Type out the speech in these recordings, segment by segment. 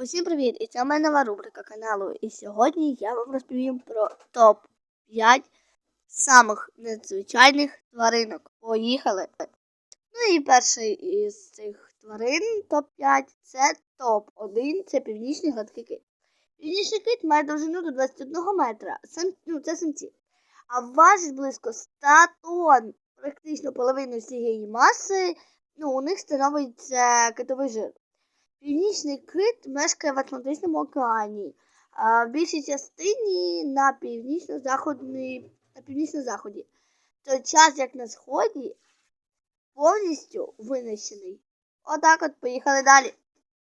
Усім привіт! І це моя нова рубрика каналу. І сьогодні я вам розповім про топ-5 самих незвичайних тваринок. Поїхали! Ну і перший із цих тварин топ-5 це топ-1, це північний гладкий кит. Північний кит має довжину до 21 метра. Сам, ну, це самці. А важить близько 100 тонн. Практично половину всієї маси ну, у них становить це китовий жир. Північний кит мешкає в Атлантичному океані, а в більшій частині на північно-заходній на північно-заході. Той час, як на сході, повністю винищений. Отак от поїхали далі.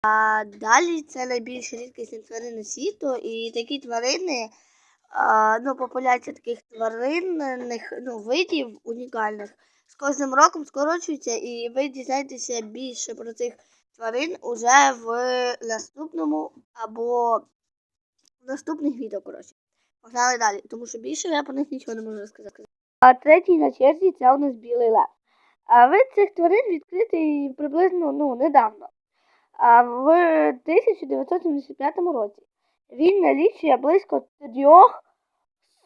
А далі це найбільш рідкісні тварини світу, і такі тварини, а, ну, популяція таких тваринних ну, видів унікальних з кожним роком скорочується, і ви дізнаєтеся більше про цих тварин уже в наступному або в наступних відео, коротше. Погнали далі, тому що більше я про них нічого не можу розказати. А третій на черзі це у нас білий лев. А вид цих тварин відкритий приблизно ну, недавно. А в 1975 році він налічує близько трьох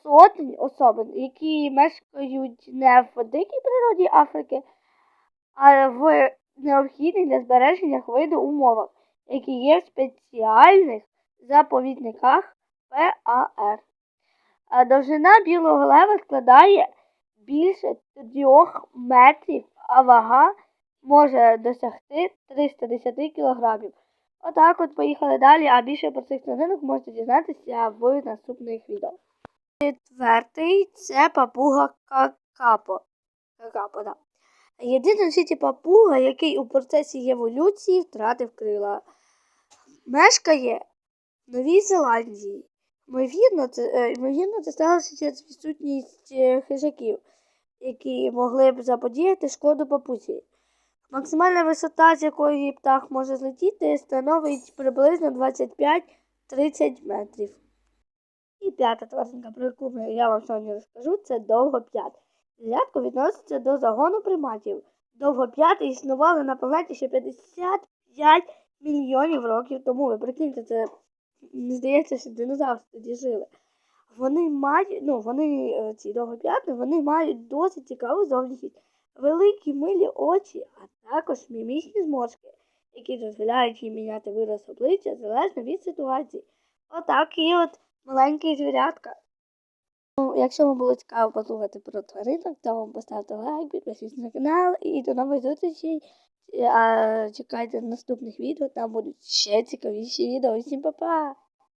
сотень особин, які мешкають не в дикій природі Африки, а в необхідних для збереження виду умовах, які є в спеціальних заповідниках ПАР. А довжина білого лева складає більше 3 метрів, а вага може досягти 310 кілограмів. Отак от поїхали далі, а більше про цих тваринок можете дізнатися в наступних відео. Четвертий це папуга какапо. Какапо, да. Єдиний в світі папуга, який у процесі еволюції втратив крила. Мешкає в Новій Зеландії. Ймовірно, це, е, ймовірно, це сталося через відсутність е, хижаків, які могли б заподіяти шкоду папузі. Максимальна висота, з якої птах може злетіти, становить приблизно 25-30 метрів. І п'ята тваринка, про яку я вам сьогодні розкажу, це довгоп'ят. Звірятко відноситься до загону приматів. Довгоп'яти існували на планеті ще 55 мільйонів років тому. Ви прикиньте, це здається, що динозаври тоді жили. Вони мають, ну, вони, е, ці довгоп'яти, вони мають досить цікаву зовнішність. Великі милі очі, а також мімічні зморшки, які дозволяють їм міняти вираз обличчя залежно від ситуації. Отак і от маленькі звірятка. Ну, якщо вам було цікаво послухати про тваринок, то поставте лайк, підписуйтесь на канал і до нових зустрічей. Чекайте наступних відео, там будуть ще цікавіші відео. Всім па-па!